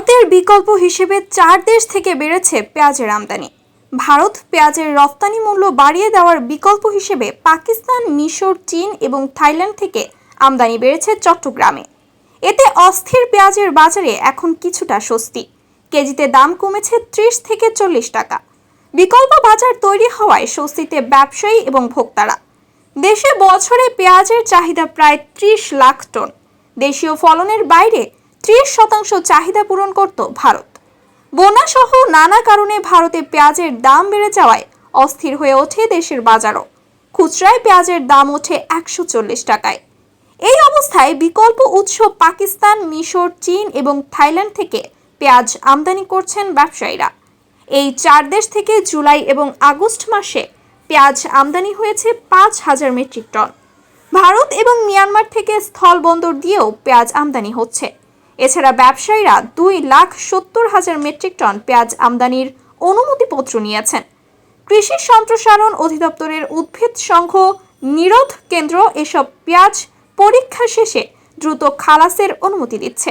ভারতের বিকল্প হিসেবে চার দেশ থেকে বেড়েছে পেঁয়াজের আমদানি। ভারত পেঁয়াজের রপ্তানি মূল্য বাড়িয়ে দেওয়ার বিকল্প হিসেবে পাকিস্তান, মিশর, চীন এবং থাইল্যান্ড থেকে আমদানি বেড়েছে চট্টগ্রামে। এতে অস্থির পেঁয়াজের বাজারে এখন কিছুটা স্বস্তি। কেজিতে দাম কমেছে ত্রিশ থেকে চল্লিশ টাকা। বিকল্প বাজার তৈরি হওয়ায় স্বস্তিতে ব্যবসায়ী এবং ভোক্তারা। দেশে বছরে পেঁয়াজের চাহিদা প্রায় ত্রিশ লাখ টন। দেশীয় ফলনের বাইরে ত্রিশ শতাংশ চাহিদা পূরণ করত ভারত। বন্যা সহ নানা কারণে ভারতে পেঁয়াজের দাম বেড়ে যাওয়ায় অস্থির হয়ে ওঠে দেশের বাজারও। খুচরায় পেঁয়াজের দাম ওঠে একশো চল্লিশ টাকায়। এই অবস্থায় বিকল্প উৎস পাকিস্তান, মিশর, চীন এবং থাইল্যান্ড থেকে পেঁয়াজ আমদানি করছেন ব্যবসায়ীরা। এই চার দেশ থেকে জুলাই এবং আগস্ট মাসে পেঁয়াজ আমদানি হয়েছে পাঁচ হাজার মেট্রিক টন। ভারত এবং মিয়ানমার থেকে স্থলবন্দর দিয়েও পেঁয়াজ আমদানি হচ্ছে। এছাড়া ব্যবসায়ীরা দুই লাখ সত্তর হাজার মেট্রিক টন পেঁয়াজ আমদানির অনুমতিপত্র নিয়েছেন। কৃষি সম্প্রসারণ অধিদপ্তরের উদ্ভিদ সংঘ নিরোধ কেন্দ্র এসব পেঁয়াজ পরীক্ষা শেষে দ্রুত খালাসের অনুমতি দিচ্ছে।